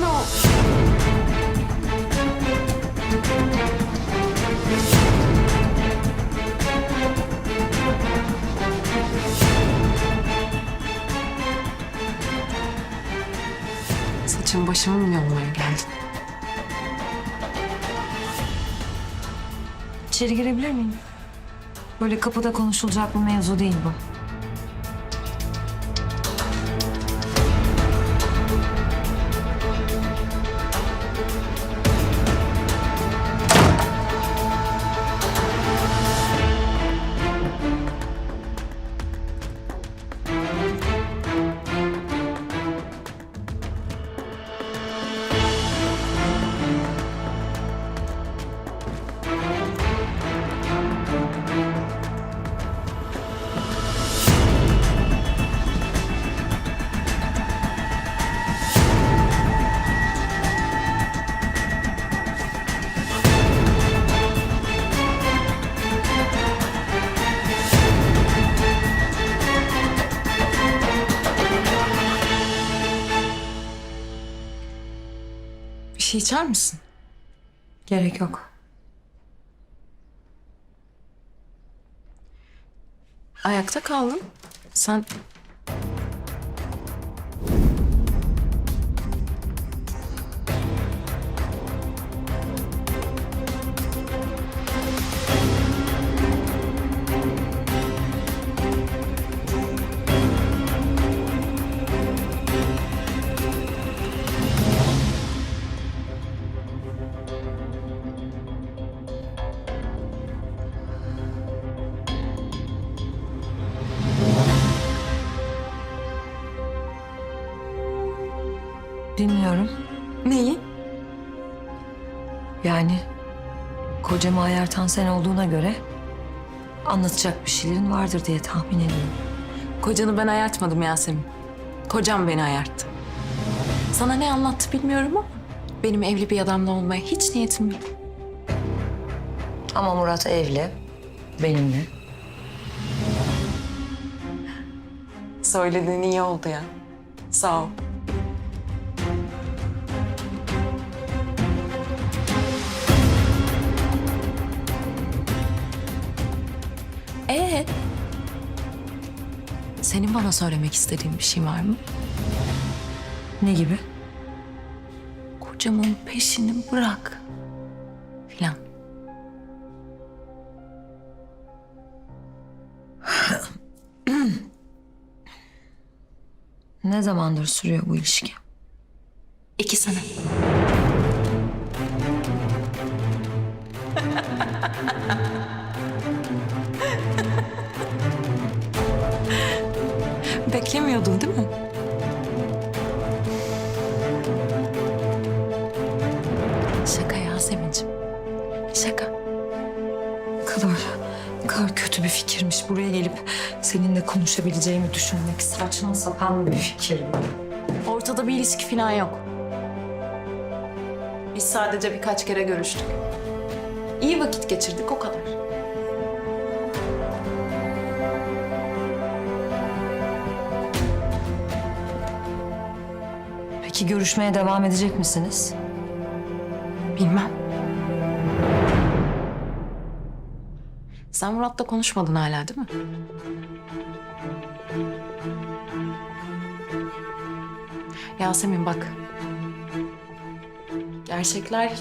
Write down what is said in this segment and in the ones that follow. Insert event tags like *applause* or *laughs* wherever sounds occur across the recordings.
Sakin ol. Saçım başımı mı yolmaya geldin? İçeri girebilir miyim? Böyle kapıda konuşulacak bir mevzu değil bu. Şey içer misin? Gerek yok. Ayakta kaldın. Sen Dinliyorum. neyi? Yani kocamı ayartan sen olduğuna göre anlatacak bir şeylerin vardır diye tahmin ediyorum. Kocanı ben ayartmadım Yasemin. Kocam beni ayarttı. Sana ne anlattı bilmiyorum ama benim evli bir adamla olmaya hiç niyetim yok. Ama Murat evli. Benimle. Söylediğin iyi oldu ya. Sağ ol. Ee? Senin bana söylemek istediğin bir şey var mı? Ne gibi? Kocamın peşini bırak. Filan. Ne zamandır sürüyor bu ilişki? İki sene. Beklemiyordun değil mi? Şaka Yasemin'ciğim. Şaka. Ne kadar, ne kadar kötü bir fikirmiş buraya gelip seninle konuşabileceğimi düşünmek saçma sapan bir fikir. Ortada bir ilişki falan yok. Biz sadece birkaç kere görüştük. İyi vakit geçirdik o kadar. Peki görüşmeye devam edecek misiniz? Bilmem. Sen Murat'la konuşmadın hala değil mi? Yasemin bak. Gerçekler...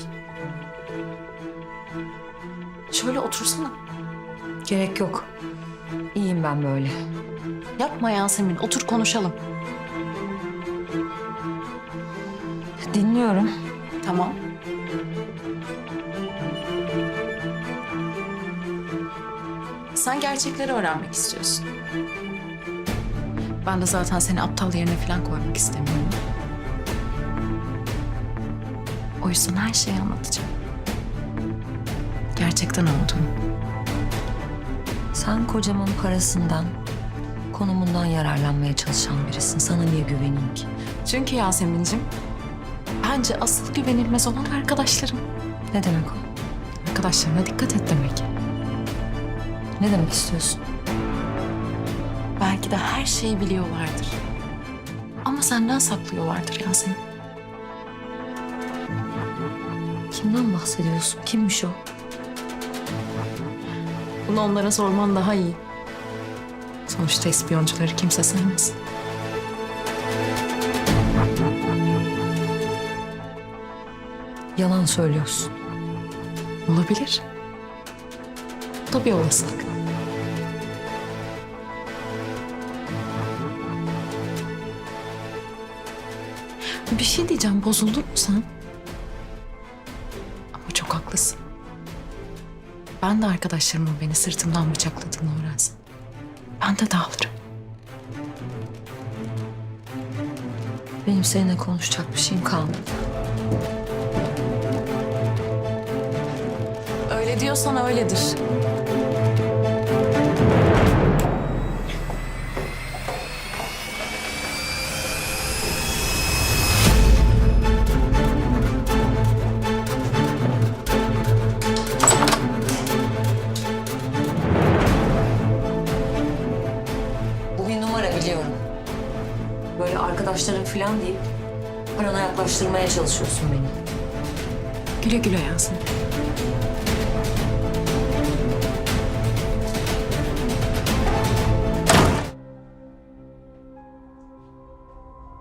Şöyle otursana. Gerek yok. İyiyim ben böyle. Yapma Yasemin, otur konuşalım. Dinliyorum. Tamam. Sen gerçekleri öğrenmek istiyorsun. Ben de zaten seni aptal yerine falan koymak istemiyorum. O yüzden her şeyi anlatacağım. Gerçekten olduğunu. Sen kocamın parasından, konumundan yararlanmaya çalışan birisin. Sana niye güveneyim ki? Çünkü Yasemin'cim, bence asıl güvenilmez olan arkadaşlarım. Ne demek o? Arkadaşlarına dikkat et demek. Ne demek istiyorsun? Belki de her şeyi biliyorlardır. Ama senden saklıyorlardır Yasemin. Kimden bahsediyorsun? Kimmiş o? Bunu onlara sorman daha iyi. Sonuçta ispiyoncuları kimse sevmez. Yalan söylüyorsun. Olabilir. Bu da bir olasılık. Bir şey diyeceğim, bozuldun mu sen? Ama çok haklısın. Ben de arkadaşlarımın beni sırtımdan bıçakladığını öğrensem. Ben de dağılırım. Benim seninle konuşacak bir şeyim kalmadı. Öyle diyorsan öyledir. Bu bir numara biliyorum. Böyle arkadaşların falan deyip parana yaklaştırmaya çalışıyorsun beni. Güle güle Yasin.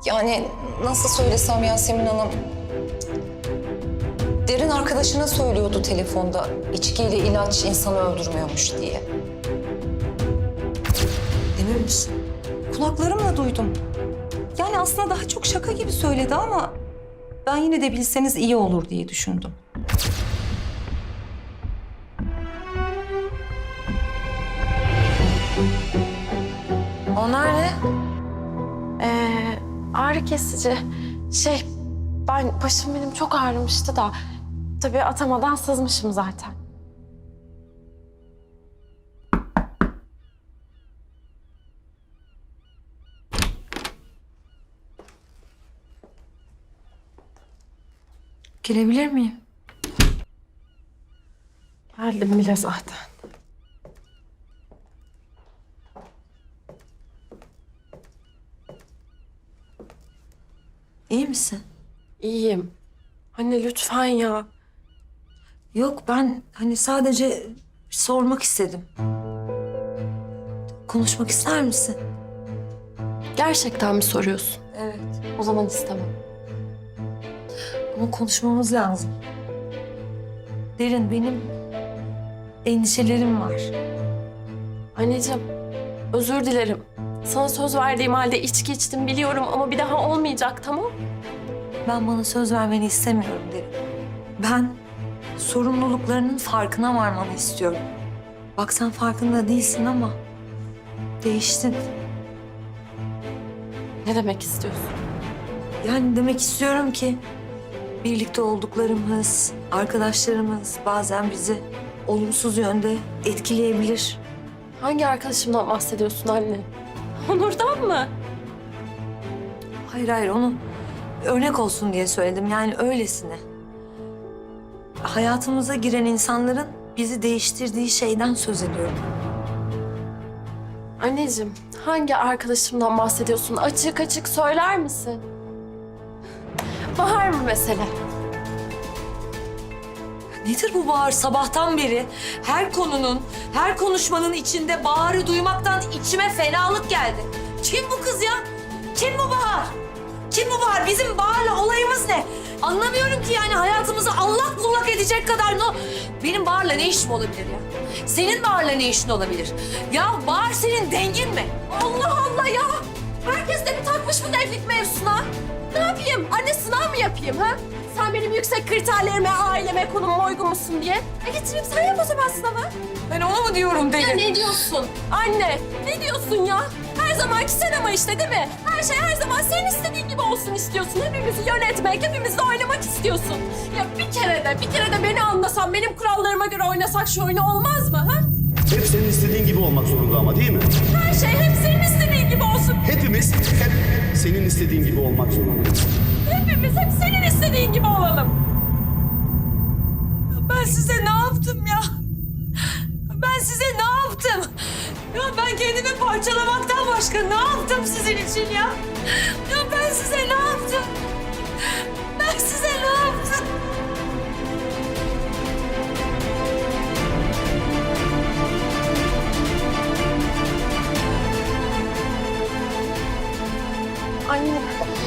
Yani nasıl söylesem Yasemin Hanım... Derin arkadaşına söylüyordu telefonda içkiyle ilaç insanı öldürmüyormuş diye. Emin misin? Kulaklarımla duydum. Yani aslında daha çok şaka gibi söyledi ama ben yine de bilseniz iyi olur diye düşündüm. Onlar ne? Kesici. Şey, ben başım benim çok ağrımıştı da. Tabii atamadan sızmışım zaten. Girebilir miyim? Geldim bile zaten. İyi misin? İyiyim. Anne lütfen ya. Yok ben hani sadece sormak istedim. Konuşmak ister misin? Gerçekten mi soruyorsun? Evet. O zaman istemem. Ama konuşmamız lazım. Derin benim endişelerim var. Anneciğim, özür dilerim. Sana söz verdiğim halde içki içtim biliyorum ama bir daha olmayacak tamam? Ben bana söz vermeni istemiyorum Derin. Ben sorumluluklarının farkına varmanı istiyorum. Bak sen farkında değilsin ama değiştin. Ne demek istiyorsun? Yani demek istiyorum ki birlikte olduklarımız, arkadaşlarımız bazen bizi olumsuz yönde etkileyebilir. Hangi arkadaşımdan bahsediyorsun anne? Onur'dan mı? Hayır hayır onu örnek olsun diye söyledim yani öylesine. Hayatımıza giren insanların bizi değiştirdiği şeyden söz ediyorum. Anneciğim, hangi arkadaşımdan bahsediyorsun? Açık açık söyler misin? Bahar mı mesele? Nedir bu Bahar sabahtan beri? Her konunun, her konuşmanın içinde Bahar'ı duymaktan içime fenalık geldi. Kim bu kız ya? Kim bu Bahar? Kim bu Bahar? Bizim Bahar'la olayımız ne? Anlamıyorum ki yani hayatımızı allak bullak edecek kadar no... Benim Bahar'la ne işim olabilir ya? Senin Bahar'la ne işin olabilir? Ya Bahar senin dengin mi? Allah Allah ya! Herkes de bir takmış bu evlilik mevzusuna. Ne yapayım? Anne sınav mı yapayım ha? Sen benim yüksek kriterlerime, aileme, konumuma uygun musun diye. E getireyim sen yap o zaman sınavı. Ben onu mu diyorum Ya ne diyorsun? Anne ne diyorsun ya? Her zamanki sen ama işte değil mi? Her şey her zaman senin istediğin gibi olsun istiyorsun. Hepimizi yönetmek, hepimizle oynamak istiyorsun. Ya bir kere de, bir kere de beni anlasan, benim kurallarıma göre oynasak şu oyunu olmaz mı ha? Hep senin istediğin gibi olmak zorunda ama değil mi? Her şey hep senin istediğin gibi olsun. Hepimiz hep senin istediğin gibi olmak zorundayız. Hepimiz hep senin istediğin gibi olalım. Ben size ne yaptım ya? Ben size ne yaptım? Ya ben kendimi parçalamaktan başka ne yaptım sizin için ya? Ya ben size ne yaptım? Ben size ne yaptım? Anne.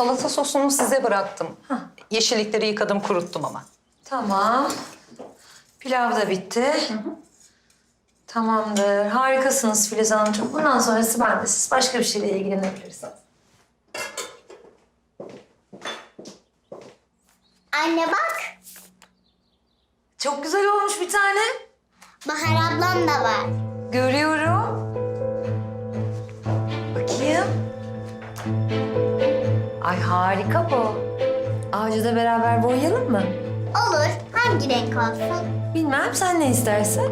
Salata sosunu size bıraktım. Yeşillikleri yıkadım, kuruttum ama. Tamam. Pilav da bitti. Tamamdır. Harikasınız Filiz Hanımcığım. Bundan sonrası bende. Siz başka bir şeyle ilgilenebilirsiniz. Anne bak, Çok güzel olmuş bir tane. Bahar ablam da var. Görüyorum. Ay harika bu. Ağacı da beraber boyayalım mı? Olur, hangi renk olsun? Bilmem sen ne istersen.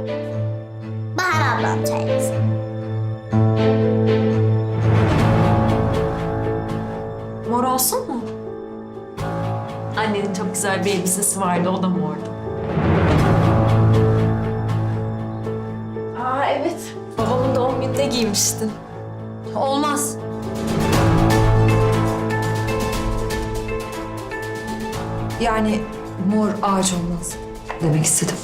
Bahar ablam çaylasın. Mor olsun mu? Annenin çok güzel bir elbisesi vardı, o da mordu. Aa evet, babamın doğum gününde giymiştin. Olmaz. Yani mor ağaç olmaz demek istedim.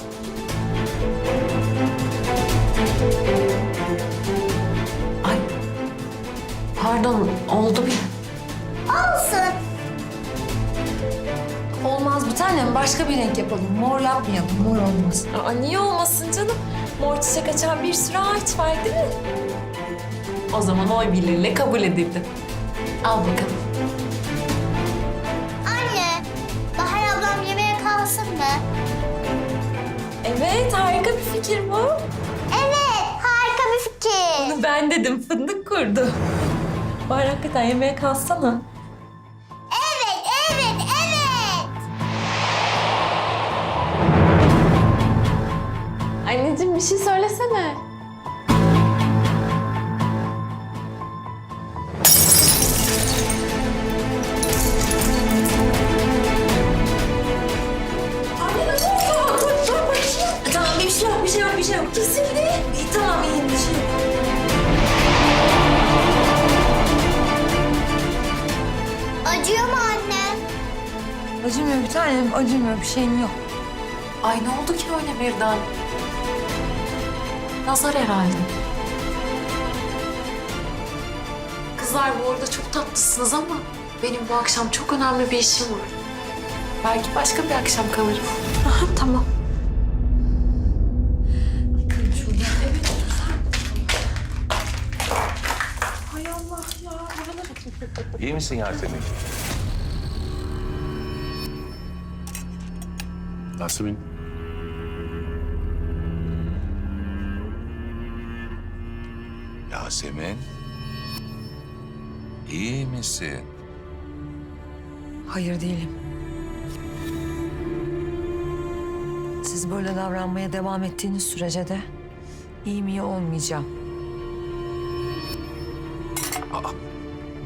Ay, pardon, oldu mu? Olsun. Olmaz bir tanem. Başka bir renk yapalım. Mor yapmayalım. Mor olmaz. Aa, niye olmasın canım? Mor çiçek açan bir sürü ağaç var değil mi? O zaman oy birliğiyle kabul edildi. Al bakalım. Evet, harika bir fikir bu. Evet, harika bir fikir. Ben dedim, fındık kurdu. Bahar hakikaten yemeğe kalsana. Evet, evet, evet. Anneciğim bir şey söylesene. Acımıyor bir tanem, acımıyor. Bir şeyim yok. Ay ne oldu ki öyle birden? Nazar herhalde. Kızlar bu arada çok tatlısınız ama benim bu akşam çok önemli bir işim var. Belki başka bir akşam kalırım. Aha, tamam. İyi misin Yasemin? Yasemin. Yasemin? İyi misin? Hayır değilim. Siz böyle davranmaya devam ettiğiniz sürece de iyi mi iyi olmayacağım.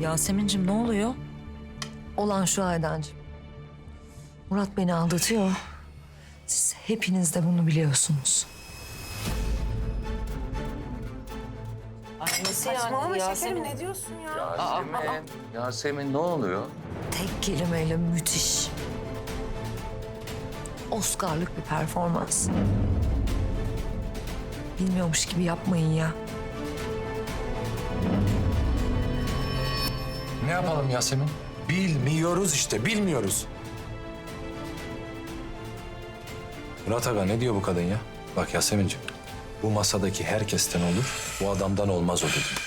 Yasemin'cim ne oluyor? Olan şu Aydancığım. Murat beni aldatıyor. Hepiniz de bunu biliyorsunuz. Yasemin, Yasemin ne oluyor? Tek kelimeyle müthiş. Oscar'lık bir performans. Bilmiyormuş gibi yapmayın ya. Ne yapalım Yasemin? Bilmiyoruz işte, bilmiyoruz. Murat Aga ne diyor bu kadın ya? Bak Yasemin'ciğim, bu masadaki herkesten olur, bu adamdan olmaz o dedi.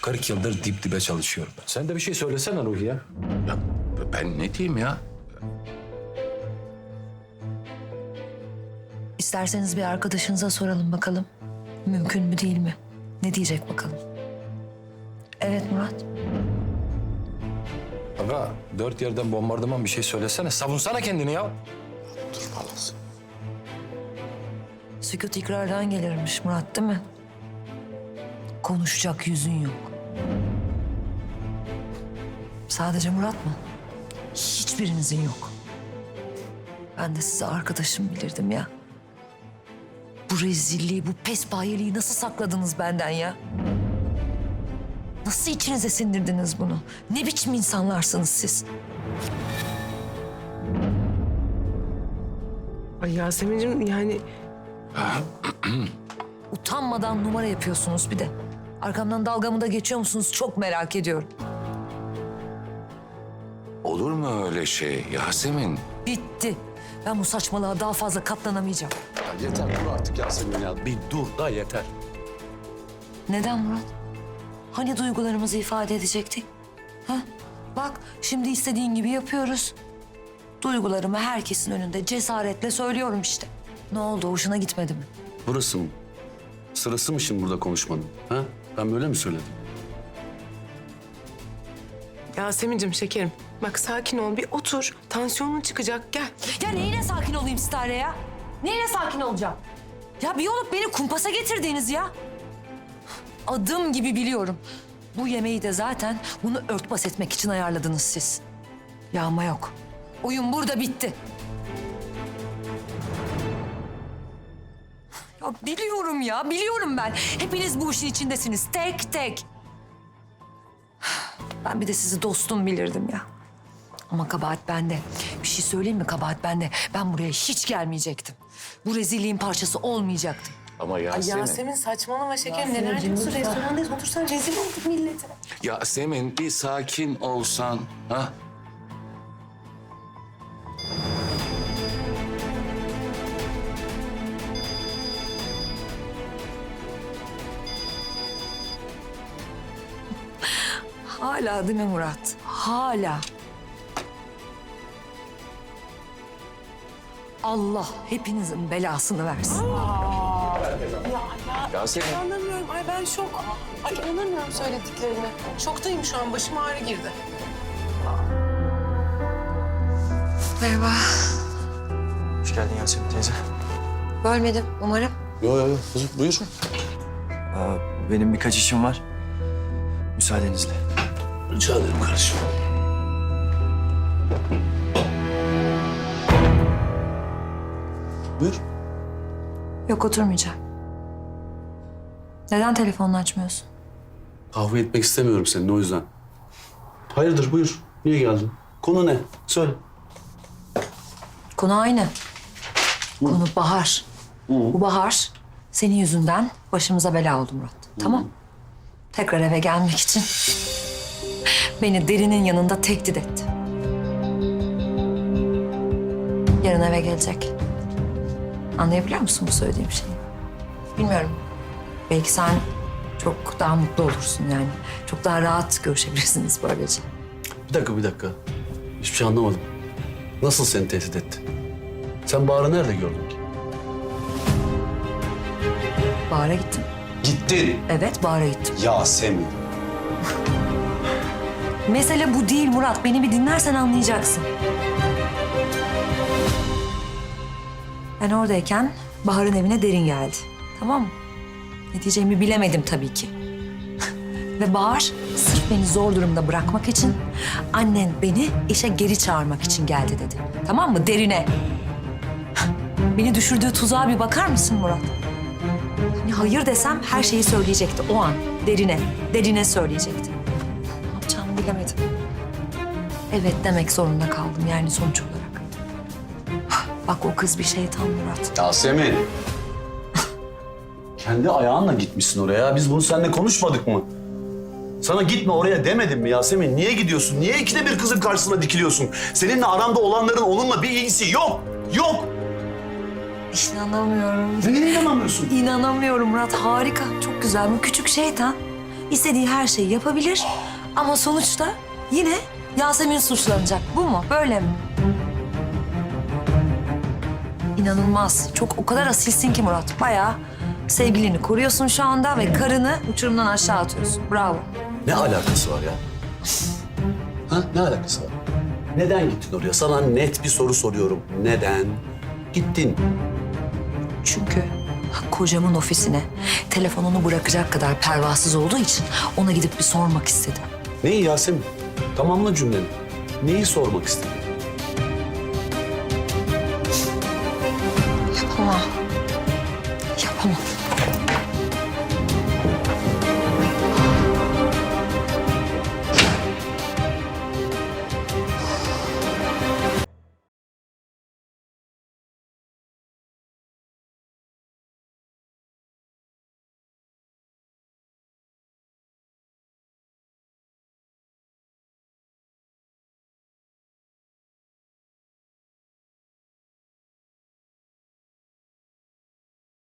40 yıldır dip dibe çalışıyorum. Sen de bir şey söylesene Ruhi ya. Ya ben ne diyeyim ya? İsterseniz bir arkadaşınıza soralım bakalım. Mümkün mü değil mi? Ne diyecek bakalım. Evet Murat. Aga dört yerden bombardıman bir şey söylesene. Savunsana kendini ya. Durmalısın. Sükut ikrardan gelirmiş Murat değil mi? Konuşacak yüzün yok. Sadece Murat mı? Hiçbirinizin yok. Ben de size arkadaşım bilirdim ya. Bu rezilliği, bu pespayeliği nasıl sakladınız benden ya? Nasıl içinize sindirdiniz bunu? Ne biçim insanlarsınız siz? Ay Yasemin'cim yani *clears throat* Utanmadan numara yapıyorsunuz bir de. Arkamdan dalgamı da geçiyor musunuz çok merak ediyorum. Olur mu öyle şey Yasemin? Bitti. Ben bu saçmalığa daha fazla katlanamayacağım. Ya yeter dur artık Yasemin ya. Bir dur da yeter. Neden Murat? Hani duygularımızı ifade edecektik? Ha? Bak şimdi istediğin gibi yapıyoruz. Duygularımı herkesin önünde cesaretle söylüyorum işte. Ne oldu hoşuna gitmedi mi? Burası mı? Sırası mı şimdi burada konuşmanın? Ha? Ben böyle mi söyledim? Yasemin'cim şekerim. Bak sakin ol bir otur. Tansiyonun çıkacak gel. Ya neyine sakin olayım Stare ya? Neyine sakin olacağım? Ya bir olup beni kumpasa getirdiniz ya. Adım gibi biliyorum. Bu yemeği de zaten bunu örtbas etmek için ayarladınız siz. Yağma yok. Oyun burada bitti. Biliyorum ya, biliyorum ben. Hepiniz bu işin içindesiniz, tek tek. Ben bir de sizi dostum bilirdim ya. Ama kabahat bende. Bir şey söyleyeyim mi kabahat bende? Ben buraya hiç gelmeyecektim. Bu rezilliğin parçası olmayacaktım. Ama Ay Yasemin. Yasemin saçmalama şekerim. Neler diyorsun? Restorandayız otursan rezil olduk millete. Yasemin bir sakin olsan. Ha? Hala değil mi Murat? Hala. Allah hepinizin belasını versin. Yasemin. İnanamıyorum. Ay ben şok. Ay inanamıyorum söylediklerine. Şoktayım şu an. Başıma ağrı girdi. Merhaba. Hoş geldin Yasemin teyze. Bölmedim umarım. Yo yo yo. Buyur. Aa, benim birkaç işim var. Müsaadenizle. Rica ederim kardeşim. Buyur. Yok oturmayacağım. Neden telefonunu açmıyorsun? Kahve etmek istemiyorum seninle o yüzden. Hayırdır buyur. Niye geldin? Konu ne? Söyle. Konu aynı. Konu Bahar. Bu Bahar senin yüzünden başımıza bela oldu Murat. Tamam. Tekrar eve gelmek için beni derinin yanında tehdit etti. Yarın eve gelecek. Anlayabiliyor musun bu söylediğim şeyi? Bilmiyorum. Belki sen çok daha mutlu olursun yani. Çok daha rahat görüşebilirsiniz böylece. Bir dakika bir dakika. Hiçbir şey anlamadım. Nasıl seni tehdit etti? Sen Bahar'ı nerede gördün ki? Bahar'a gittim. Gittin. Evet Bahar'a gittim. Yasemin. *laughs* Mesele bu değil Murat. Beni bir dinlersen anlayacaksın. Ben oradayken Bahar'ın evine derin geldi. Tamam mı? Ne diyeceğimi bilemedim tabii ki. *laughs* Ve Bahar sırf beni zor durumda bırakmak için annen beni işe geri çağırmak için geldi dedi. Tamam mı? Derine. *laughs* Beni düşürdüğü tuzağa bir bakar mısın Murat? Hani hayır desem her şeyi söyleyecekti o an. Derine, derine söyleyecekti. Bilemedim. Evet demek zorunda kaldım yani sonuç olarak. *sighs* Bak o kız bir şeytan Murat. Yasemin. Kendi ayağınla gitmişsin oraya. Biz bunu seninle konuşmadık mı? Sana gitme oraya demedim mi Yasemin? Niye gidiyorsun? Niye ikide bir kızın karşısına dikiliyorsun? Seninle aramda olanların onunla bir ilgisi yok. Yok. İnanamıyorum. Neye inanamıyorsun? İnanamıyorum Murat. Harika. Çok güzel. Bu küçük şeytan istediği her şeyi yapabilir. Ama sonuçta yine Yasemin suçlanacak. Bu mu? Böyle mi? İnanılmaz. Çok o kadar asilsin ki Murat. Bayağı sevgilini koruyorsun şu anda ve karını uçurumdan aşağı atıyorsun. Bravo. Ne alakası var ya? Ha? Ne alakası var? Neden gittin oraya? Sana net bir soru soruyorum. Neden gittin? Çünkü kocamın ofisine telefonunu bırakacak kadar pervasız olduğu için ona gidip bir sormak istedim. Neyi Yasemin? Tamamla cümleni. Neyi sormak istedin?